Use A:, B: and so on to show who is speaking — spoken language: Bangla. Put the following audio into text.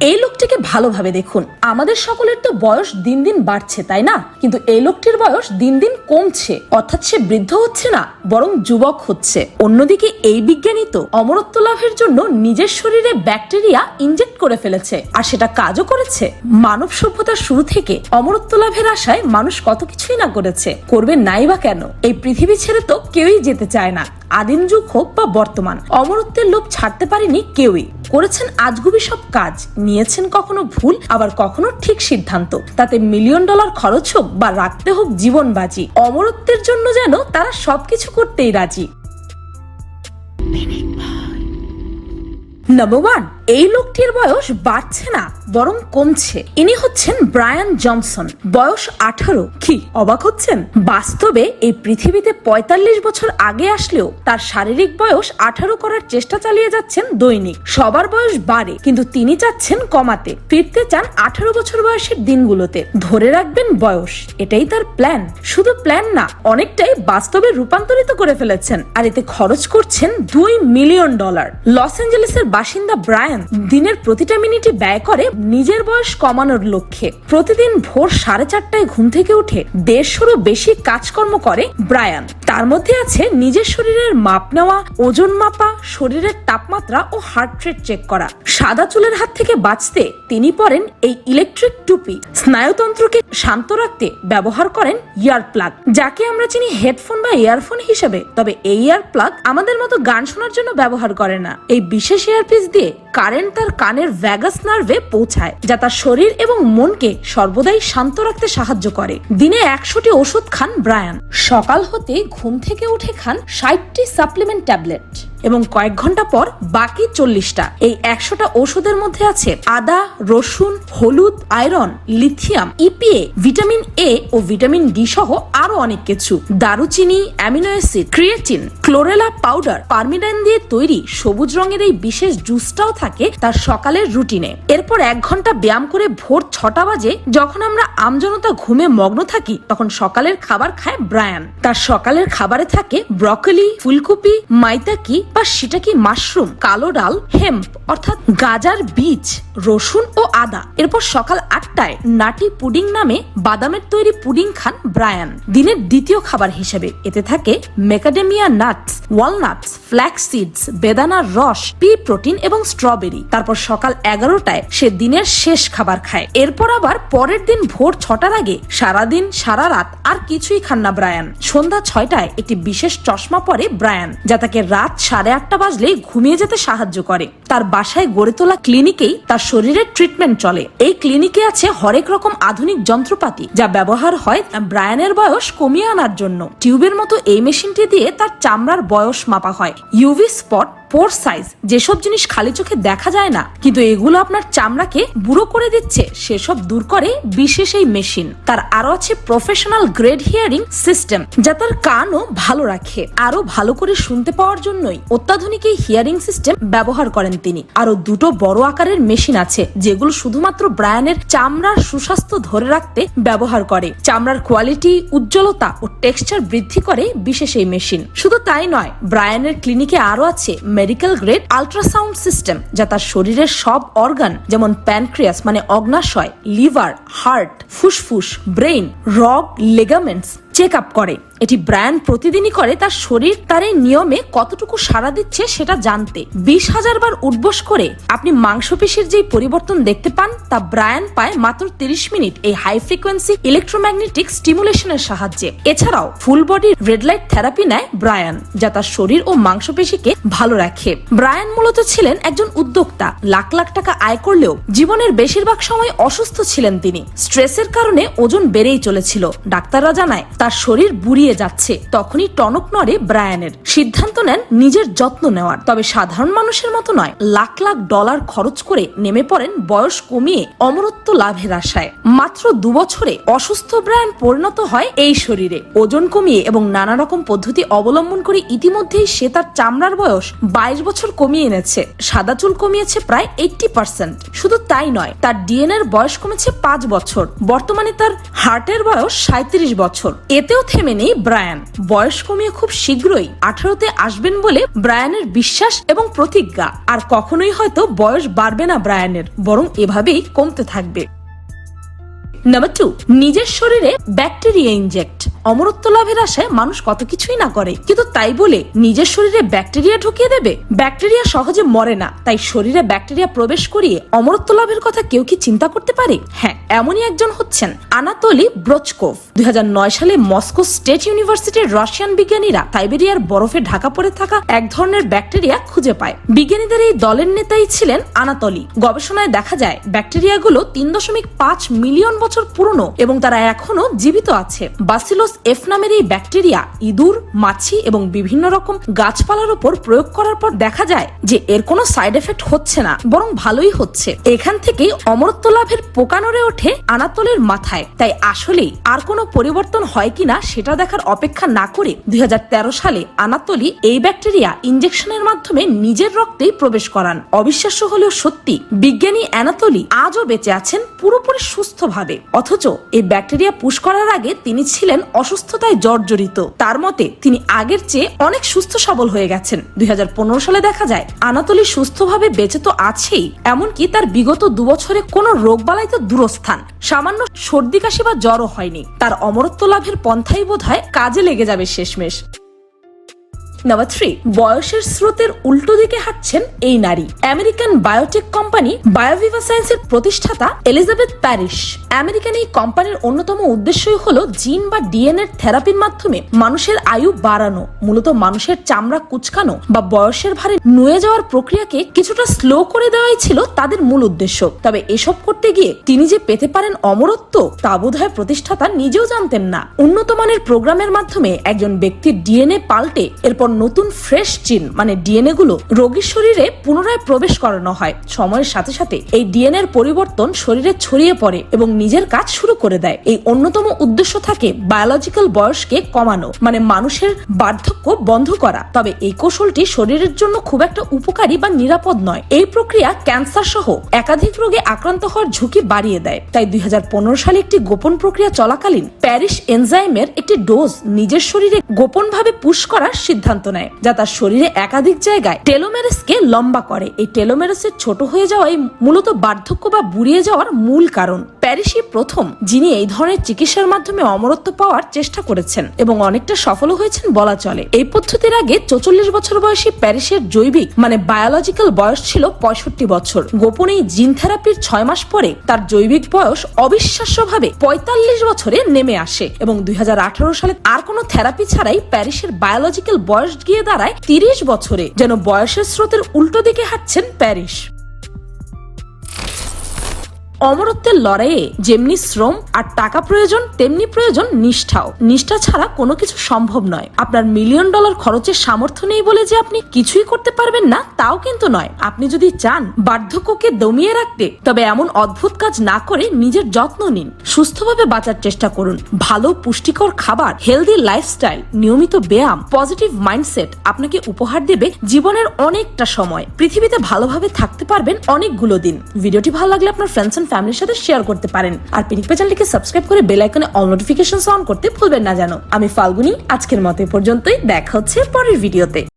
A: এই লোকটিকে ভালোভাবে দেখুন। আমাদের সকলের তো বয়স দিন দিন বাড়ছে, তাই না? কিন্তু এই লোকটির বয়স দিন দিন কমছে, অর্থাৎ সে বৃদ্ধ হচ্ছে না, বরং যুবক হচ্ছে। অন্যদিকে এই বিজ্ঞানী তো অমরত্ব লাভের জন্য নিজের শরীরে ব্যাকটেরিয়া ইনজেক্ট করে ফেলেছে, আর সেটা কাজও করেছে। মানব সভ্যতার শুরু থেকে অমরত্ব লাভের আশায় মানুষ কত কিছুই না করেছে, করবে নাই বা কেন? এই পৃথিবী ছেড়ে তো কেউই যেতে চায় না। আদিম যুগ হোক বা বর্তমান, অমরত্বের লোভ ছাড়তে পারেনি কেউই। করেছেন আজগুবি সব কাজ, নিয়েছেন কখনো ভুল, আবার কখনো ঠিক সিদ্ধান্ত। তাতে মিলিয়ন ডলার খরচ হোক বা রাখতে হোক জীবন বাজি, অমরত্বের জন্য যেন তারা সবকিছু করতেই রাজি। নাম্বার ওয়ান এই লোকটির বয়স বাড়ছে না, বরং কমছে। ইনি হচ্ছেন ব্রায়ান জনসন। বয়স আঠারো। কি, অবাক হচ্ছেন? বাস্তবে এই পৃথিবীতে ৪৫ বছর আগে আসলেও তার শারীরিক বয়স আঠারো করার চেষ্টা চালিয়ে যাচ্ছেন দৈনিক। সবার বয়স বাড়ে, কিন্তু তিনি চাচ্ছেন কমাতে। ফিরতে চান আঠারো বছর বয়সের দিনগুলোতে। ধরে রাখবেন বয়স, এটাই তার প্ল্যান। শুধু প্ল্যান না, অনেকটাই বাস্তবে রূপান্তরিত করে ফেলেছেন, আর এতে খরচ করছেন দুই মিলিয়ন ডলার। লস অ্যাঞ্জেলেসের বাসিন্দা ব্রায়ান দিনের প্রতিটা মিনিটে ব্যয় করে নিজের বয়স কমানোর লক্ষ্যে। প্রতিদিন ভোর সাড়ে চারটায় ঘুম থেকে উঠে দেড়শোরও বেশি কাজকর্ম করে ব্রায়ান। তার মধ্যে আছে নিজের শরীরের মাপ নেওয়া, ওজন মাপা, শরীরের তাপমাত্রা ও হার্ট রেট চেক করা। সাদা চুলের হাত থেকে বাঁচতে তিনি পরেন এই ইলেকট্রিক টুপি। স্নায়ুতন্ত্রকে শান্ত রাখতে ব্যবহার করেন ইয়ার প্লাগ, যাকে আমরা চিনি হেডফোন বা ইয়ারফোন হিসেবে। তবে এই ইয়ার প্লাগ আমাদের মতো গান শোনার জন্য ব্যবহার করে না। এই বিশেষ ইয়ারপিস দিয়ে কারেন্ট তার কানের ভ্যাগাস নার্ভে পৌঁছায়, যা তার শরীর এবং মনকে সর্বদাই শান্ত রাখতে সাহায্য করে। দিনে একশোটি ওষুধ খান ব্রায়ান। সকাল হতে ঘুম থেকে উঠে খান ষাটটি সাপ্লিমেন্ট ট্যাবলেট এবং কয়েক ঘণ্টা পর বাকি চল্লিশটা। এই একশোটা ওষুধের মধ্যে আছে আদা, রসুন, হলুদ, iron, lithium, EPA, vitamin A O vitamin D সহ আরও অনেক কিছু। দারুচিনি, amino acid, creatine, chlorella powder পারমিডান দিয়ে তৈরি সবুজ রঙের এই বিশেষ জুসটাও থাকে তার সকালের রুটিনে। এরপর এক ঘণ্টা ব্যায়াম করে ভোর ছটা বাজে যখন আমরা আমজনতা ঘুমে মগ্ন থাকি তখন সকালের খাবার খায় ব্রায়ান। তার সকালের খাবারে থাকে ব্রকলি, ফুলকপি, মাইতাকি বা সেটা কি মাশরুম? কালো ডাল, হেম্প, অর্থাৎ গাজার বীজ, রসুন ও আদা। এরপর সকাল আটটায় নাটি পুডিং নামে বাদামের তৈরি পুডিং খান ব্রায়ান। দিনের দ্বিতীয় খাবার হিসেবে এতে থাকে macadamia nuts walnuts flax seeds বেদানার রস পি প্রোটিন এবং স্ট্রবেরি তারপর সকাল এগারোটায় সে দিনের শেষ খাবার খায়। এরপর আবার পরের দিন ভোর ছটার আগে সারাদিন সারা রাত আর কিছুই খান না ব্রায়ান। সন্ধ্যা ছয়টায় একটি বিশেষ চশমা পরে ব্রায়ান, যা তাকে রাত সাড়ে আটটা বাজলেই ঘুমিয়ে যেতে সাহায্য করে। তার বাসায় গড়ে তোলা ক্লিনিকেই তার শরীরের ট্রিটমেন্ট চলে। এই ক্লিনিকে আছে হরেক রকম আধুনিক যন্ত্রপাতি, যা ব্যবহার হয় ব্রায়ানের বয়স কমিয়ে আনার জন্য। টিউবের মতো এই মেশিনটি দিয়ে তার চামড়ার বয়স মাপা হয়। UV spot pore size. যেসব জিনিস খালি চোখে দেখা যায় না, কিন্তু এগুলো আপনার চামড়াকে বুড়ো করে দিচ্ছে, সেসব দূর করে বিশেষ এই মেশিন। তার আরও আছে প্রফেশনাল গ্রেড হিয়ারিং সিস্টেম, যা তার কানও ভালো রাখে আরও ভালো করে শুনতে পাওয়ার জন্যই। অত্যাধুনিক এই হিয়ারিং সিস্টেম ব্যবহার করেন তিনি। আরও দুটো বড় আকারের মেশিন আছে, যেগুলো শুধুমাত্র ব্রায়ানের চামড়ার সুস্বাস্থ্য ধরে রাখতে ব্যবহার করে। চামড়ার কোয়ালিটি, উজ্জ্বলতা ও টেক্সচার বৃদ্ধি করে বিশেষ এই মেশিন। শুধু তাই নয়, ব্রায়ানের ক্লিনিকে আরও আছে মেডিকেল গ্রেড আল্ট্রাসাউন্ড সিস্টেম যা তার শরীরের সব অর্গান যেমন প্যানক্রিয়াস মানে অগ্নাশয় লিভার হার্ট ফুসফুস ব্রেইন রগ লেগামেন্টস চেক আপ করে। এটি ব্রায়ান প্রতিদিনই করে, তার শরীর, তার এই নিয়মে কতটুকু সাড়া দিচ্ছে সেটা জানতে। বিশ হাজার বার উঠবোস করে আপনি মাংসপেশির যেই পরিবর্তন দেখতে পান, তা ব্রায়ান পায় মাত্র তিরিশ মিনিট এই হাই ফ্রিকোয়েন্সি ইলেকট্রোম্যাগনেটিক স্টিমুলেশনের সাহায্যে। এছাড়াও full body red light therapy নেয় ব্রায়ান, যা তার শরীর ও মাংসপেশিকে ভালো রাখে। ব্রায়ান মূলত ছিলেন একজন উদ্যোক্তা, লাখ লাখ টাকা আয় করলেও জীবনের বেশিরভাগ সময় অসুস্থ ছিলেন তিনি। স্ট্রেসের কারণে ওজন বেড়েই চলেছিল। ডাক্তাররা জানায় তার শরীর বুড়িয়ে যাচ্ছে। তখনই টনক নড়ে ব্রায়ানের। সিদ্ধান্ত নেন নিজের যত্ন নেওয়ার। তবে সাধারণ মানুষের মতো নয়, লাখ লাখ ডলার খরচ করে নেমে পড়েন বয়স কমিয়ে অমরত্ব লাভের আশায়। মাত্র দু বছরে অসুস্থ ব্রায়ান পরিণত হয় এই শরীরে। ওজন কমিয়ে এবং নানা রকম পদ্ধতি অবলম্বন করে ইতিমধ্যেই সে তার চামড়ার বয়স বাইশ বছর কমিয়ে এনেছে। সাদা চুল কমিয়েছে প্রায় এইটটি পার্সেন্ট। শুধু তাই নয়, তার ডিএনএর বয়স কমেছে পাঁচ বছর। বর্তমানে তার হার্টের বয়স সাঁত্রিশ বছর। এতেও থেমে নেই ব্রায়ান। বয়স কমিয়ে খুব শীঘ্রই আঠারোতে আসবেন বলে ব্রায়ানের বিশ্বাস এবং প্রতিজ্ঞা। আর কখনোই হয়তো বয়স বাড়বে না ব্রায়ানের, বরং এভাবেই কমতে থাকবে। নাম্বার টু নিজের শরীরে ব্যাকটেরিয়া ইনজেক্ট অমরত্ব লাভের আশায় মানুষ কত কিছুই না করে। কিন্তু তাই বলে নিজের শরীরে ব্যাকটেরিয়া ঢুকিয়ে দেবে? ব্যাকটেরিয়া সহজে মরে না। তাই শরীরে ব্যাকটেরিয়া প্রবেশ করিয়ে অমরত্ব লাভের কথা কেউ কি চিন্তা করতে পারে? হ্যাঁ এমনই একজন হচ্ছেন আনাতলি ব্রোচকোভ। দুই সালে মস্কো স্টেট ইউনিভার্সিটির রাশিয়ান বিজ্ঞানীরা সাইবেরিয়ার বরফে ঢাকা পড়ে থাকা এক ধরনের ব্যাকটেরিয়া খুঁজে পায়। বিজ্ঞানীদের এই দলের নেতাই ছিলেন আনাতলি। গবেষণায় দেখা যায়, ব্যাকটেরিয়াগুলো তিন দশমিক পাঁচ মিলিয়ন বছর পুরনো এবং তারা এখনও জীবিত আছে। বাসিলোস এফ নামের এই ব্যাকটেরিয়া ইঁদুর, মাছি এবং বিভিন্ন রকম গাছপালার উপর প্রয়োগ করার পর দেখা যায় যে এর কোনো সাইড এফেক্ট হচ্ছে না, বরং ভালোই হচ্ছে। এখান থেকেই অমরত্ব লাভের পোকা নড়ে ওঠে আনাতলের মাথায়। তাই আসলেই আর কোনো পরিবর্তন হয় কিনা সেটা দেখার অপেক্ষা না করে দুই হাজার তেরো সালে আনাতলি এই ব্যাকটেরিয়া ইনজেকশনের মাধ্যমে নিজের রক্তেই প্রবেশ করান। অবিশ্বাস্য হলেও সত্যি, বিজ্ঞানী অ্যানাতলি আজও বেঁচে আছেন পুরোপুরি সুস্থভাবে। অথচ এই ব্যাকটেরিয়া পুশ করার আগে তিনি ছিলেন অসুস্থতায় জর্জরিত। তার মতে, তিনি আগের চেয়ে অনেক সুস্থ সবল হয়ে গেছেন। দুই সালে দেখা যায়, আনাতলি সুস্থভাবে বেঁচে তো আছেই, এমনকি তার বিগত দুবছরে কোনো রোগবালাই তো দূরস্থান। সামান্য সর্দি কাশি বা জ্বরও হয়নি। তার অমরত্ব লাভের পন্থাই বোধ কাজে লেগে যাবে শেষমেশ। নাম্বার থ্রি, বয়সের স্রোতের উল্টো দিকে হাঁটছেন এই নারী। আমেরিকান বায়োটেক কোম্পানি বায়োভিভা সায়েন্সের প্রতিষ্ঠাতা এলিজাবেথ প্যারিস আমেরিকান এই কোম্পানির অন্যতম উদ্দেশ্যই হলো জিন বা ডিএনএর থেরাপির মাধ্যমে মানুষের আয়ু বাড়ানো, মূলত মানুষের চামড়া কুচকানো বা বয়সের ভারে নুয়ে যাওয়ার প্রক্রিয়াকে কিছুটা স্লো করে দেওয়াই ছিল তাদের মূল উদ্দেশ্য। তবে এসব করতে গিয়ে তিনি যে পেতে পারেন অমরত্ব, তা বোধহয় প্রতিষ্ঠাতা নিজেও জানতেন না। উন্নত মানের প্রোগ্রামের মাধ্যমে একজন ব্যক্তির ডিএনএ পাল্টে, এরপর নতুন ফ্রেশ জিন মানে ডিএনএ গুলো রোগীর শরীরে পুনরায় প্রবেশ করানো হয়। সময়ের সাথে সাথে এই ডিএনএর পরিবর্তন শরীরে ছড়িয়ে পড়ে এবং নিজের কাজ শুরু করে দেয়। এই অন্যতম উদ্দেশ্য থাকে বায়োলজিক্যাল বয়সকে কমানো মানে মানুষের বার্ধক্য বন্ধ করা। তবে এই কৌশলটি শরীরের জন্য খুব একটা উপকারী বা নিরাপদ নয়। এই প্রক্রিয়া ক্যান্সার সহ একাধিক রোগে আক্রান্ত হওয়ার ঝুঁকি বাড়িয়ে দেয়। তাই দু হাজার পনেরো সালে একটি গোপন প্রক্রিয়া চলাকালীন প্যারিস এনজাইমের একটি ডোজ নিজের শরীরে গোপনভাবে পুশ করার সিদ্ধান্ত নেয়, যা তার শরীরে একাধিক জায়গায় টেলোমেরেসকে লম্বা করে। এই টেলোমেরেসের ছোট হয়ে যাওয়াই মূলত বার্ধক্য বা বুড়িয়ে যাওয়ার মূল কারণ। প্যারিসই প্রথম যিনি এই ধরনের চিকিৎসার মাধ্যমে অমরত্ব পাওয়ার চেষ্টা করেছেন এবং অনেকটা সফল হয়েছেন বলা চলে। এই পদ্ধতির আগে চৌচল্লিশ বছর বয়সী প্যারিসের জৈবিক মানে বায়োলজিক্যাল বয়স ছিল পঁয়ষট্টি বছর। গোপনে জিন থেরাপির ছয় মাস পরে তার জৈবিক বয়স অবিশ্বাস্যভাবে পঁয়তাল্লিশ বছরে নেমে আসে এবং দুই হাজার আঠারো সালে আর কোনো থেরাপি ছাড়াই প্যারিসের বায়োলজিক্যাল বয়স গিয়ে দাঁড়ায় তিরিশ বছরে, যেন বয়সের স্রোতের উল্টো দিকে হাঁটছেন প্যারিস। অমরত্বের লড়াইয়ে যেমনি শ্রম আর টাকা প্রয়োজন, তেমনি প্রয়োজন নিষ্ঠাও। নিষ্ঠা ছাড়া কোনো কিছু সম্ভব নয়। আপনার মিলিয়ন ডলার খরচের সামর্থ্য নেই বলে যে আপনি কিছুই করতে পারবেন না, তাও কিন্তু নয়। আপনি যদি চান বার্ধক্যকে দমিয়ে রাখতে, তবে এমন অদ্ভুত কাজ না করে নিজের যত্ন নিন। সুস্থভাবে বাঁচার চেষ্টা করুন। ভালো, পুষ্টিকর খাবার হেলদি লাইফস্টাইল নিয়মিত ব্যায়াম পজিটিভ মাইন্ডসেট আপনাকে উপহার দেবে জীবনের অনেকটা সময়। পৃথিবীতে ভালোভাবে থাকতে পারবেন অনেকগুলো দিন। ভিডিওটি ভালো লাগলে আপনার ফ্রেন্ডস ফ্যামিলির সাথে শেয়ার করতে পারেন। আর পিনিক চ্যানেলটিকে সাবস্ক্রাইব করে বেল আইকনে অল নোটিফিকেশন অন করতে ভুলবেন না জানো আমি ফাল্গুনি, আজকের মতো পর্যন্তই। দেখা হচ্ছে পরের ভিডিওতে